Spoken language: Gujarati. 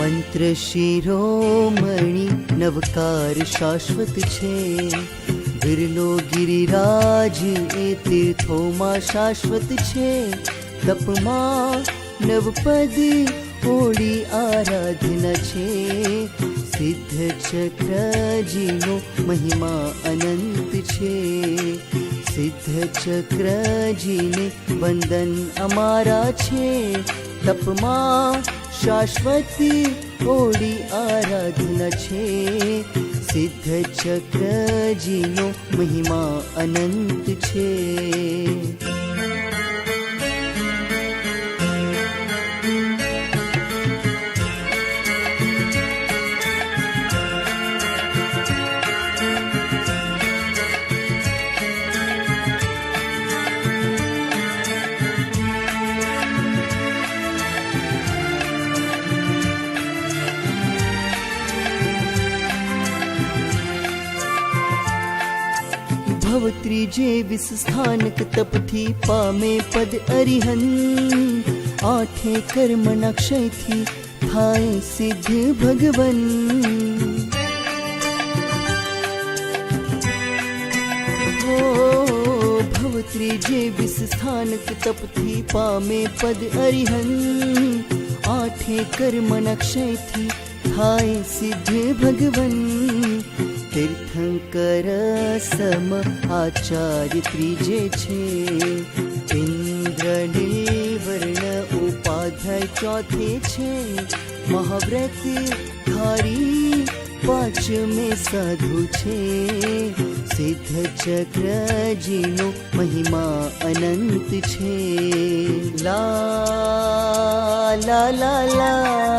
મંત્ર શિરોમણી નવકાર શાશ્વત છે. બિરલો ગિરિરાજ એ તીર્થોમાં શાશ્વત છે. તપમાં નવપદ ઓળી આરાધના છે. સિદ્ધ ચક્રજીનો મહિમા અનંત છે. સિદ્ધ ચક્રજીને વંદન અમારા છે. તપમાં શાશ્વતી ઓળી આરાધના છે સિદ્ધ ચક્રજીનો મહિમા અનંત છે ભવ ત્રીજે વિસ સ્થાનક તપથી પામે પદ અરિહન આઠે કર્મના ક્ષયથી થાય સિદ્ધ ભગવન. ત્રીજે વિસ સ્થાનક તપથી પામે પદ અરિહન આઠે કર્મના ક્ષયથી થાય સિદ્ધ ભગવન તીર્થંકર સમ આચાર્ય ત્રીજે છે ઇન્દ્ર વર્ણ ઉપાધ્યાય ચોથે છે મહાવ્રત ધારી પાંચમે સાધુ છે સિદ્ધ ચક્રજીનો મહિમા અનંત છે લા લા લા લા